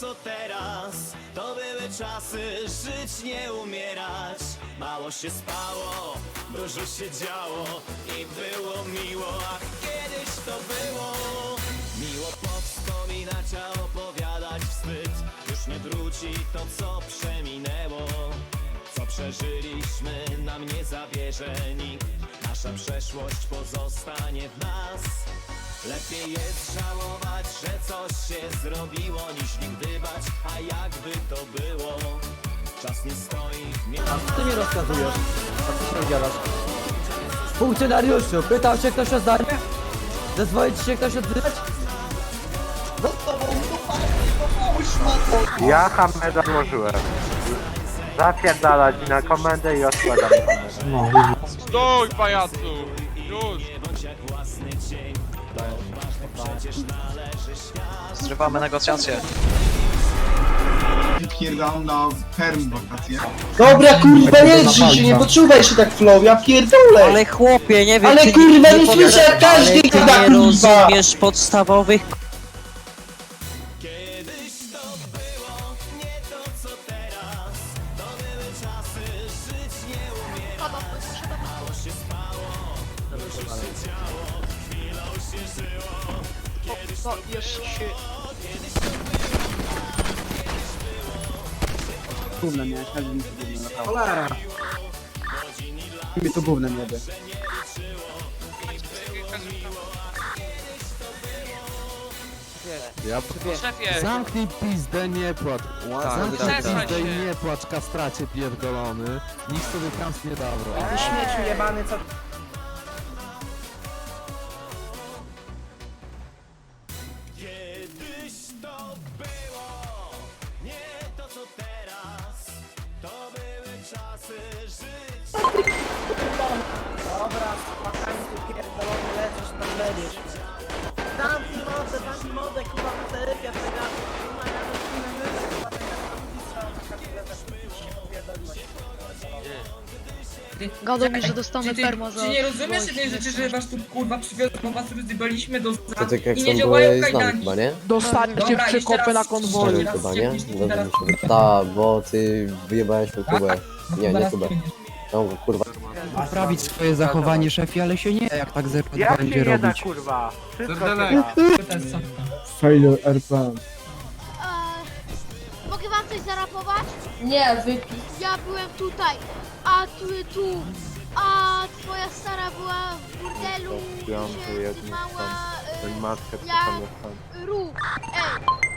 co teraz. To były czasy żyć nie umierać. Mało się spało, dużo się działo I było miło, a kiedyś to było. Miło powspominać, a opowiadać wstyd. Już nie wróci to co przeminęło. Co przeżyliśmy nam nie zabierze nikt. Nasza przeszłość pozostanie w nas Lepiej jest żałować, że coś się zrobiło Niż nigdy bać, a jakby to było Czas nie stoi w miejscu Ty mi rozkazujesz. A ty się udzielasz. Funkcjonariuszu, pytał się ktoś o zdanie? Zezwoli ci się ktoś odzywać? Ja Hameda złożyłem. Zapierdalać na komendę i odkładam komendę. Stój, pajacu! Już! Zrywamy negocjacje. Wypierdam na perm wakacje. Dobra kurwa, nie drzyj się, nie poczuwaj się tak flow, ja pierdolę! Ale chłopie, nie wiem Ale czy kurwa, nie powiadasz, słyszę jak każdy ale ty gada, nie kurwa! rozumiesz podstawowych Kiedyś to Gównem miałeś, każdy mi to gównem latało. Cholera! Mi to gównem jedy. Szefie! Zamknij pizdę, nie płacz. Zamknij Przestań pizdę i się. nie płacz, kastracie pierdolony. Nikt sobie trans nie dobro. Ty śmieciu jebany, co... to było nie to co teraz. To były czasy żyć Dobra, spakanie ty pierdolony, lecisz tam kurwa, telepia tego. Kurwa, ja Gadał mi, że dostanę perma za... Czy nie rozumiesz jednej rzeczy, że was tu kurwa przywiozło, bo was rozjebaliśmy do To tak jak i są nie były działają kajdanki. chyba, nie? Dostaniesz Dobra, raz, na konwoju. Chyba, nie? Dobrze mi się. Tak, bo ty wyjebałeś mu Kubę. Nie, nie zaraz Kubę. No kurwa. Poprawić swoje zachowanie szefie, ale się nie jak tak zerwać Jak się będzie nie da robić. kurwa? Wszystko się da. To jest softa. Failure RP. Mogę wam coś zarapować? Nie, wypij. Ja byłem tutaj, a tu, tu, a twoja stara była w burdelu, Piąty, się mała Ten y, matkę Ja- potem rób. Ej,